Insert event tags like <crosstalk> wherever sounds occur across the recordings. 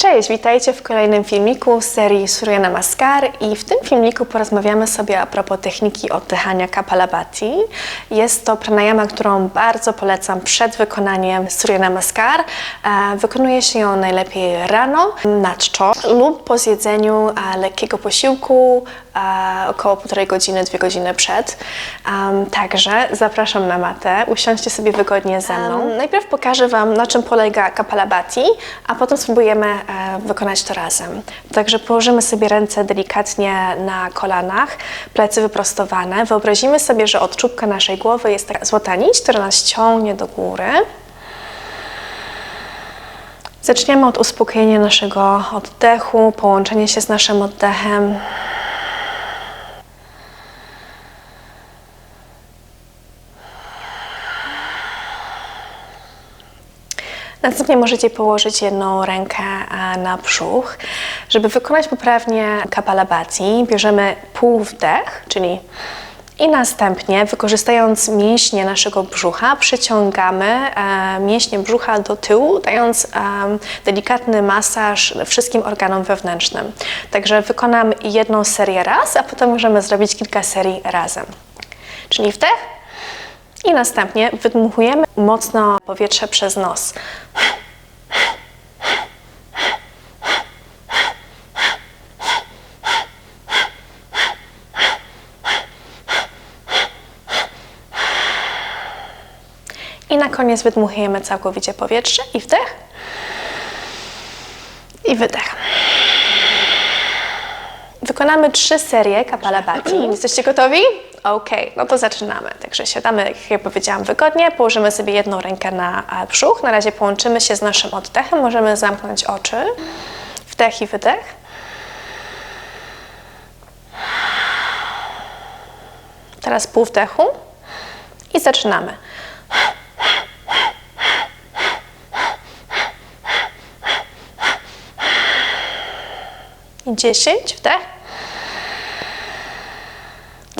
Cześć, witajcie w kolejnym filmiku z serii Surya Namaskar i w tym filmiku porozmawiamy sobie a propos techniki oddychania Kapalabhati. Jest to pranayama, którą bardzo polecam przed wykonaniem Surya Namaskar. E, Wykonuje się ją najlepiej rano, na czczo lub po zjedzeniu e, lekkiego posiłku, e, około półtorej godziny, dwie godziny przed. Także zapraszam na matę, usiądźcie sobie wygodnie ze mną. Najpierw pokażę Wam, na czym polega Kapalabhati, a potem spróbujemy wykonać to razem. Także położymy sobie ręce delikatnie na kolanach, plecy wyprostowane. Wyobrazimy sobie, że od czubka naszej głowy jest taka złota nić, która nas ciągnie do góry. Zaczniemy od uspokojenia naszego oddechu, połączenia się z naszym oddechem. Następnie możecie położyć jedną rękę e, na brzuch. Żeby wykonać poprawnie kapalabhati, bierzemy półwdech, czyli i następnie, wykorzystając mięśnie naszego brzucha, przyciągamy e, mięśnie brzucha do tyłu, dając e, delikatny masaż wszystkim organom wewnętrznym. Także wykonam jedną serię raz, a potem możemy zrobić kilka serii razem. Czyli wdech i następnie wydmuchujemy mocno powietrze przez nos. I na koniec wydmuchujemy całkowicie powietrze i wdech. I wydech. Wykonamy trzy serie Kapalabhati. Jesteście gotowi? Ok, no to zaczynamy. Także siadamy, jak ja powiedziałam, wygodnie. Położymy sobie jedną rękę na e, brzuch. Na razie połączymy się z naszym oddechem. Możemy zamknąć oczy. Wdech i wydech. Teraz pół wdechu. I zaczynamy. I 10, wdech.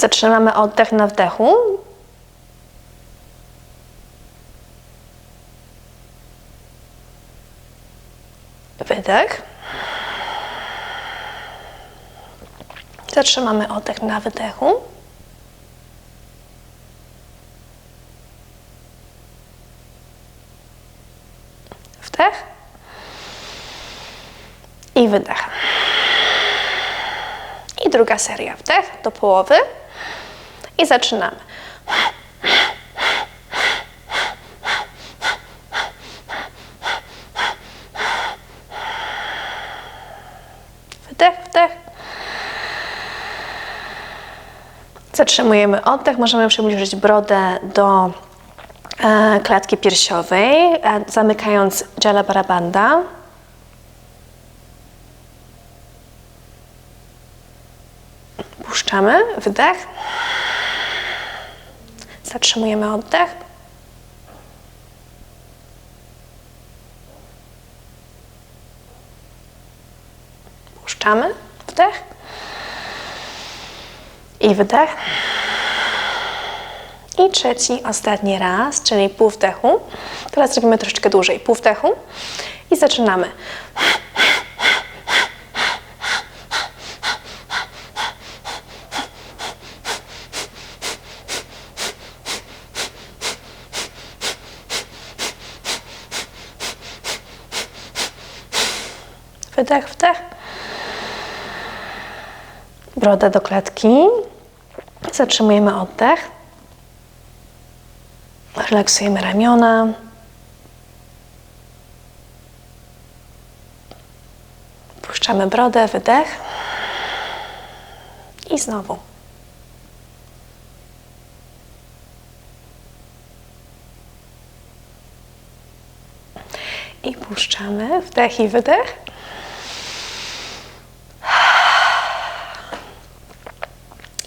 Zatrzymamy oddech na wdechu. Wydech. Zatrzymamy oddech na wydechu. Wdech. I wydech. I druga seria. Wdech do połowy. I zaczynamy. Wdech, wdech. Zatrzymujemy oddech. Możemy przybliżyć brodę do e, klatki piersiowej, e, zamykając Jala Barabanda. Puszczamy, wydech. Zatrzymujemy oddech. Puszczamy, wdech. I wydech. I trzeci, ostatni raz, czyli pół wdechu. Teraz robimy troszeczkę dłużej. Pół wdechu i zaczynamy. Wydech, wdech. Broda do klatki. Zatrzymujemy oddech. Relaksujemy ramiona. Puszczamy brodę, wydech. I znowu. I puszczamy, wdech i wydech.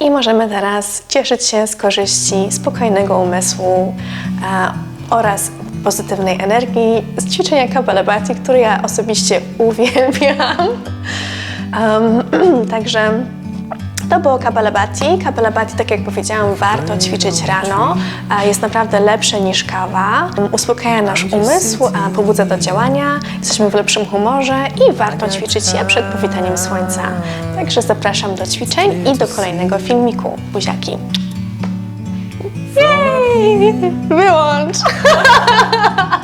I możemy teraz cieszyć się z korzyści spokojnego umysłu e, oraz pozytywnej energii z ćwiczenia Kapalabhati, które ja osobiście <laughs> uwielbiam. Em, <clears throat> także To było Kapalabhati. Kapalabhati, tak jak powiedziałam, warto ćwiczyć rano. Jest naprawdę lepsze niż kawa. Uspokaja nasz umysł, pobudza do działania. Jesteśmy w lepszym humorze i warto ćwiczyć je przed powitaniem słońca. Także zapraszam do ćwiczeń i do kolejnego filmiku. Buziaki. Jej! Wyłącz! <laughs>